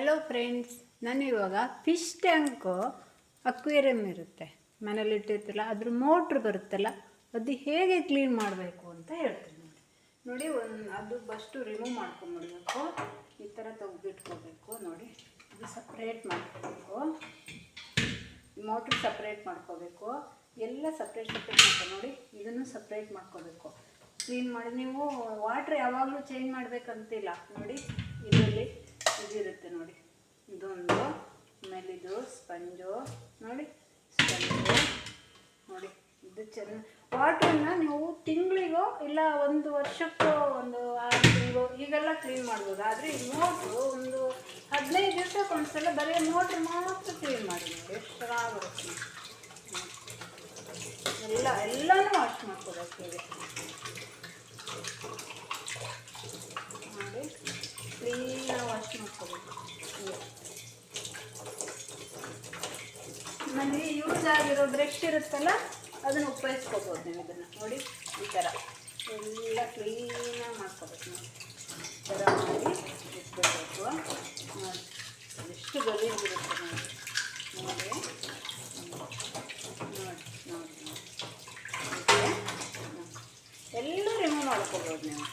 Hello friends ನಾನು ಇವಾಗ fish tank aquarium ಇರುತ್ತೆ. ಮನೇಲಿ ಇಟ್ಟಿರ್ತಲ್ಲ ಅದ್ರ ಮೋಟ್ರ್ ಬರುತ್ತಲ್ಲ, ಅದು ಹೇಗೆ ಕ್ಲೀನ್ ಮಾಡಬೇಕು ಅಂತ ಹೇಳ್ತೀನಿ ನೋಡಿ. ನೋಡಿ, ಒಂದು, ಅದು ಫಸ್ಟು ರಿಮೂವ್ ಮಾಡ್ಕೊಂಬಿಡ್ಬೇಕು ಈ ಥರ ತೆಗೆದಿಟ್ಕೋಬೇಕು ನೋಡಿ. ಇದು ಸಪ್ರೇಟ್ ಮಾಡ್ಕೋಬೇಕು. ಮೋಟ್ರ್ ಸಪ್ರೇಟ್ ಮಾಡ್ಕೋಬೇಕು. ಎಲ್ಲ ಸಪ್ರೇಟ್ ಸಪ್ರೇಟ್ ಮಾಡ್ಕೊ ನೋಡಿ, ಇದನ್ನು ಸಪ್ರೇಟ್ ಮಾಡ್ಕೋಬೇಕು. ಕ್ಲೀನ್ ಮಾಡಿ, ನೀವು ವಾಟ್ರ್ ಯಾವಾಗಲೂ ಚೇಂಜ್ ಮಾಡಬೇಕಂತಿಲ್ಲ. ನೋಡಿ, ಇದರಲ್ಲಿ ಇದಿರುತ್ತೆ ನೋಡಿ. ಇದೊಂದು ಆಮೇಲೆ ಇದು ಸ್ಪಂಜು, ನೋಡಿ ಸ್ಪಂಜು, ನೋಡಿ, ಇದು ಚೆನ್ನಾಗಿ ವಾಟ್ರನ್ನ ನೀವು ತಿಂಗಳಿಗೋ ಇಲ್ಲ ಒಂದು ವರ್ಷಕ್ಕೋ ಒಂದು ಆರು ತಿಂಗಳು ಈಗೆಲ್ಲ ಕ್ಲೀನ್ ಮಾಡ್ಬೋದು. ಆದರೆ ಈ ಮೋಟ್ರು ಒಂದು ಹದಿನೈದು ದಿವಸಕ್ಕೆ ಒಂದ್ಸಲ ಬರೀ ಮೋಟ್ರ್ ಮಾತ್ರ ಕ್ಲೀನ್ ಮಾಡಿ ನೋಡಿ. ಎಷ್ಟು ಚೆನ್ನಾಗಿ ಬರುತ್ತೆ ಎಲ್ಲ, ಎಲ್ಲನೂ ವಾಶ್ ಮಾಡ್ಕೋಬೇಕು ವಾಶ್ ಮಾಡ್ಕೋಬೇಕು ನನಗೆ ಯೂಸ್ ಆಗಿರೋ ಬ್ರಷ್ ಇರುತ್ತಲ್ಲ, ಅದನ್ನು ಉಪಯೋಗಿಸ್ಕೋಬೋದು ನೀವು ಇದನ್ನು. ನೋಡಿ, ಈ ಥರ ಎಲ್ಲ ಕ್ಲೀನಾಗಿ ಮಾಡ್ಕೋಬೇಕು ನಾವು. ಈ ಥರ ಮಾಡಿ ಇಟ್ಕೋಬೇಕು. ಎಷ್ಟು ಗಲೀಜಿರುತ್ತೆ ನೋಡಿ. ನೋಡಿ ನೋಡಿ ಎಲ್ಲ ರಿಮೂವ್ ಮಾಡ್ಕೋಬೋದು ನೀವು.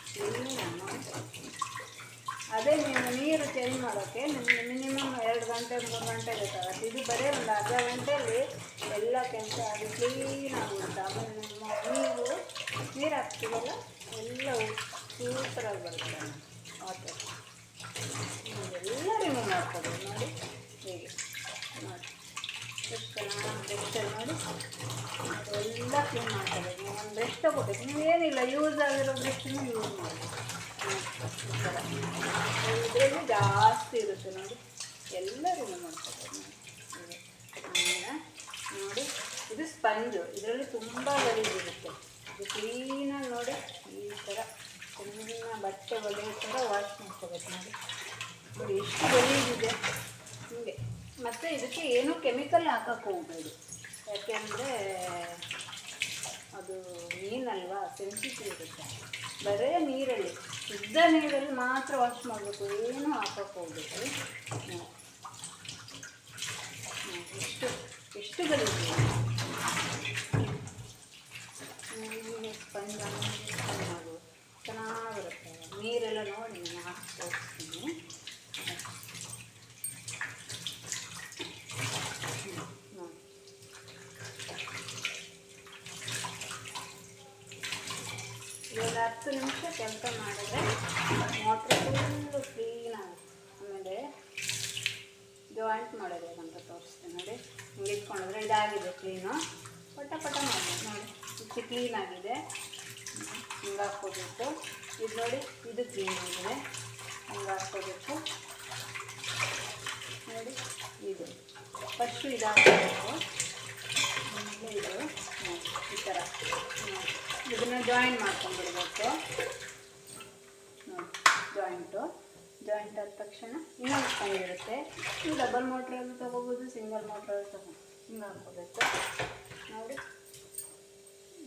ಅದೇ ನೀವು ನೀರು ಚೇಂಜ್ ಮಾಡೋಕ್ಕೆ ನಿಮಗೆ ಮಿನಿಮಮ್ ಎರಡು ಗಂಟೆ, ಮೂರು ಗಂಟೆ ಬೇಕಾಗುತ್ತೆ. ಇದು ಬರೀ ಒಂದು ಅರ್ಧ ಗಂಟೆಯಲ್ಲಿ ಎಲ್ಲ ಕೆಲಸ ಅದು ಕ್ಲೀನ್ ಆಗುತ್ತೆ. ಆಮೇಲೆ ನಿಮ್ಮ ನೀರು ನೀರು ಹಾಕ್ತೀವಲ್ಲ, ಎಲ್ಲ ಸೂಪರಾಗಿ ಬರುತ್ತೆ. ಓಕೆ ಎಲ್ಲ ರಿಮೂವ್ ಮಾಡ್ಕೋಬೋದು ನೋಡಿ, ಹೇಗೆ? ನೋಡಿ. ಎಷ್ಟು ಚೆನ್ನಾಗಿ ನೋಡಿ. ಎಲ್ಲ ಕ್ಲೀನ್ ಮಾಡ್ಕೋಬೇಕು ಒಂದು ಬ್ರಷ್ ತಗೋಬೇಕು? ನೀವೇನಿಲ್ಲ ಯೂಸ್ ಆಗಿರೋ ಬ್ರಷನ್ನು ಯೂಸ್ ಮಾಡಿ. ಇದರಲ್ಲಿ ಜಾಸ್ತಿ ಇರುತ್ತೆ ನೋಡಿ. ಎಲ್ಲ ರಿಮೂವ್ ಮಾಡ್ಕೋಬೋದು. ನೋಡಿ, ಇದು ಸ್ಪಂಜು. ಇದರಲ್ಲಿ ತುಂಬ ಗಲೀಜಿರುತ್ತೆ ಇದು ಕ್ಲೀನಾಗಿ ನೋಡಿ, ಈ ಥರ ತುಂಬ ಬಟ್ಟೆ ಒಲೆಯ ಥರ ವಾಶ್ ಮಾಡ್ಕೋಬೇಕು ನೋಡಿ. ನೋಡಿ, ಎಷ್ಟು ಗಲೀಜಿದೆ ಹೀಗೆ. ಮತ್ತು ಇದಕ್ಕೆ ಏನೂ ಕೆಮಿಕಲ್ ಹಾಕಕ್ಕೆ ಹೋಗಬೇಡಿ. ಯಾಕೆಂದರೆ ಅದು ಮೀನಲ್ವಾ? ಸೆನ್ಸಿಟಿವ್ ಇರುತ್ತೆ. ಬರೇ ನೀರಲ್ಲಿ. ಶುದ್ಧ ನೀರಲ್ಲಿ ಮಾತ್ರ ವಾಶ್ ಮಾಡಬೇಕು. ಏನೂ ಹಾಕಕ್ಕೆ ಹೋಗ್ಬೇಕು ಎಷ್ಟು ಎಷ್ಟು ಮಾಡೋದು ಚೆನ್ನಾಗಿರುತ್ತೆ. ನೀರೆಲ್ಲ ನೋಡಿ, ನಾನು ಹಾಕಿ ತೋರಿಸ್ತೀನಿ ನೋಡಿ ಇವಾಗ ಹತ್ತು ನಿಮಿಷ ಕೆಂಪ ಮಾಡಿದ್ರೆ ಮೋಟ್ರ್ ಫುಲ್ಲು ಕ್ಲೀನ್ ಆಗುತ್ತೆ. ಆಮೇಲೆ ಜಾಯಿಂಟ್ ಮಾಡೋದು ಅಂತ ತೋರಿಸ್ತೀನಿ ನೋಡಿ. ಹಿಂಗೆ ಇಟ್ಕೊಂಡಿದ್ರೆ ಇದಾಗಿದೆ ಕ್ಲೀನು ಪಟ ಪಟ ಮಾಡಿ ನೋಡಿ ಇಷ್ಟು ಕ್ಲೀನ್ ಆಗಿದೆ. ಹಿಂಗೆ ಹಾಕ್ಕೋಬೇಕು. ಇದು ನೋಡಿ ಇದು ಕ್ಲೀನ್ ಆಗಿದೆ. ಹಿಂಗೆ ಹಾಕ್ಕೋಬೇಕು. ನೋಡಿ ಇದು. ಫಸ್ಟು ಇದಾಗಬೇಕು. ಆಮೇಲೆ ಇದು. ನೋಡಿ, ಈ ಥರ. ಇದನ್ನು ಜಾಯಿನ್ ಮಾಡ್ಕೊಂಡ್ಬಿಡ್ಬೇಕು. ಜಾಯಿಂಟು ಜಾಯಿಂಟ್ ಆದ ತಕ್ಷಣ ಇನ್ನೊಂದು ಇರುತ್ತೆ. ನೀವು ಡಬಲ್ ಮೋಟ್ರಲ್ಲಿ ತೊಗೋಬೋದು ಸಿಂಗಲ್ ಮೋಟ್ರಲ್ಲಿ ತಗೋ ಹಿಂಗೆ ಹಾಕ್ಕೋಬೇಕು. ನೋಡಿ,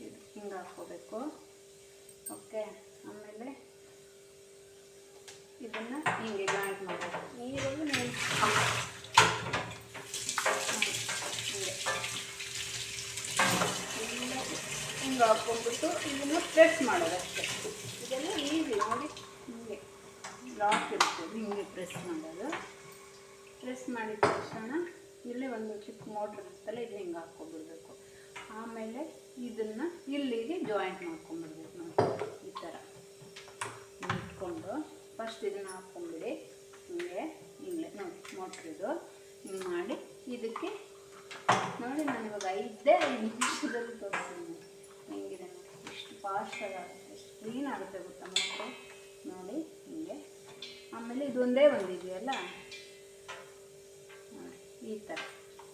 ಇದು ಹಿಂಗೆ ಹಾಕ್ಕೋಬೇಕು. ಓಕೆ ಆಮೇಲೆ ಇದನ್ನು ಹಿಂಗೆ ಜಾಯಿಂಟ್ ಮಾಡಬೇಕು. ನೀರು ನೀವು ಹಿಂಗೆ ಎಲ್ಲ ಹಿಂಗೆ ಹಾಕ್ಕೊಂಡ್ಬಿಟ್ಟು ಇದನ್ನು ಪ್ರೆಸ್ ಮಾಡೋದು ಅಷ್ಟೇ. ಇದೆಲ್ಲ ಈಸಿ ನೋಡಿ, ಹಿಂಗೆ ಲಾಕ್ ಇರುತ್ತೆ, ಹಿಂಗೆ ಪ್ರೆಸ್ ಮಾಡೋದು. ಪ್ರೆಸ್ ಮಾಡಿದ ತಕ್ಷಣ ಇಲ್ಲಿ ಒಂದು ಚಿಕ್ಕ ಮೋಟ್ರ್ ಇರುತ್ತಲ್ಲ, ಇದು ಹಿಂಗೆ ಹಾಕ್ಕೊಂಡ್ಬಿಡ್ಬೇಕು. ಆಮೇಲೆ ಇದನ್ನು ಇಲ್ಲಿಗೆ ಜಾಯಿಂಟ್ ಮಾಡ್ಕೊಂಡ್ಬಿಡ್ಬೇಕು ನೋಡಿ ಈ ಥರ ಇಟ್ಕೊಂಡು ಫಸ್ಟ್ ಇದನ್ನು ಹಾಕ್ಕೊಂಬಿಡಿ ಹಿಂಗೆ ಹಿಂಗೆ ನೋಡಿ ಮೋಟ್ರ್ ಇದು ಹಿಂಗೆ ಮಾಡಿ ಇದಕ್ಕೆ, ನೋಡಿ ನಾನು ಇವಾಗ ಐದೇ ಐದು ನಿಮಿಷದಲ್ಲಿ ತೋರಿಸ್ತೀನಿ. ಹೆಂಗಿದೆ ನೋಡಿ ಎಷ್ಟು ಫಾಸ್ಟಾಗಿ ಆಗುತ್ತೆ, ಎಷ್ಟು ಕ್ಲೀನ್ ಆಗುತ್ತೆ ಗೊತ್ತಾ? ಮೋಟ್ರು ನೋಡಿ ಹಿಂಗೆ. ಆಮೇಲೆ ಇದೊಂದೇ ಬಂದಿದೆಯಲ್ಲ ಈ ಥರ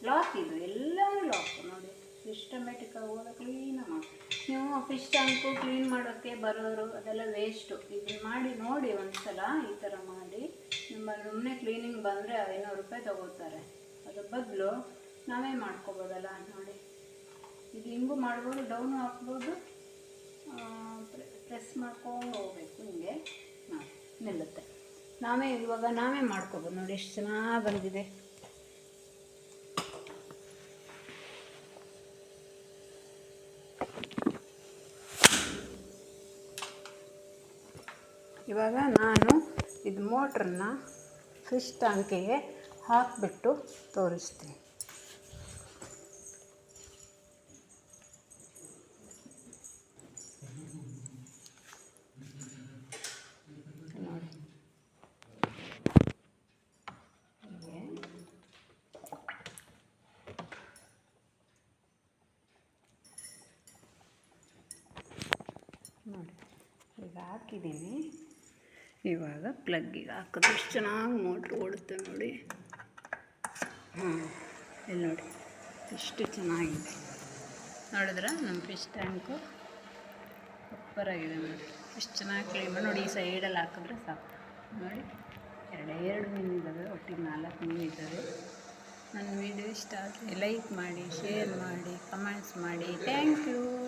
ಲಾಕ್ ಇದು ಎಲ್ಲವೂ ಲಾಕ್ ನೋಡಿ ಸಿಸ್ಟಮೆಟಿಕ್ಕಾಗಿ ಹೋದ ಕ್ಲೀನಾಗಿ ಮಾಡಿ ನೀವು ಫಿಶ್ ಟ್ಯಾಂಕು ಕ್ಲೀನ್ ಮಾಡೋಕ್ಕೆ ಬರೋರು, ಅದೆಲ್ಲ ವೇಸ್ಟು ಇದನ್ನ ಮಾಡಿ, ನೋಡಿ ಒಂದ್ಸಲ ಈ ಥರ ಮಾಡಿ. ನಿಮ್ಮ ಸುಮ್ಮನೆ ಕ್ಲೀನಿಂಗ್ ಬಂದರೆ ಐನೂರು ರೂಪಾಯಿ ತಗೋತಾರೆ. ಅದ್ರ ಬದಲು ನಾವೇ ಮಾಡ್ಕೋಬೋದಲ್ಲ, ನೋಡಿ. ಇದು ಹಿಂಗೂ ಮಾಡ್ಬೋದು, ಡೌನು ಹಾಕ್ಬೋದು ಪ್ರೆಸ್ ಮಾಡ್ಕೊಂಡು ಹೋಗ್ಬೇಕು, ಹಿಂಗೆ ನಿಲ್ಲುತ್ತೆ. ನಾವೇ ಇವಾಗ ನಾವೇ ಮಾಡ್ಕೋಬೋದು, ನೋಡಿ ಎಷ್ಟು ಚೆನ್ನಾಗಿ ಬಂದಿದೆ. ಇವಾಗ ನಾನು ಇದು ಮೋಟ್ರನ್ನ ಫಿಶ್ ಟ್ಯಾಂಕಿಗೆ ಹಾಕಿಬಿಟ್ಟು ತೋರಿಸ್ತೀನಿ. ನೋಡಿ, ಈಗ ಹಾಕಿದ್ದೀನಿ ಇವಾಗ ಪ್ಲಗ್ಗಿಗೆ ಹಾಕಿದ್ರೆ ಎಷ್ಟು ಚೆನ್ನಾಗಿ ಮೋಟ್ರ್ ಓಡುತ್ತೆ ನೋಡಿ. ಹಾಂ ಇಲ್ಲಿ ನೋಡಿ. ಎಷ್ಟು ಚೆನ್ನಾಗಿದೆ. ನೋಡಿದ್ರೆ? ನಮ್ಮ ಫಿಶ್ ಟ್ಯಾಂಕು ಸೂಪರಾಗಿದೆ ನೋಡಿ. ಎಷ್ಟು ಚೆನ್ನಾಗಿ ಕ್ಲೀನ್ ಮಾಡಿ, ನೋಡಿ ಈ ಸೈಡಲ್ಲಿ ಹಾಕಿದ್ರೆ ಸಾಕು. ನೋಡಿ, ಎರಡು ಎರಡು ಮೀನು ಇದ್ದಾವೆ ಒಟ್ಟಿಗೆ ನಾಲ್ಕು ಮೀನು ಇದ್ದಾವೆ ನನ್ನ ವೀಡಿಯೋ ಇಷ್ಟ ಆದರೆ ಲೈಕ್ ಮಾಡಿ ಶೇರ್ ಮಾಡಿ ಕಮೆಂಟ್ಸ್ ಮಾಡಿ. Thank you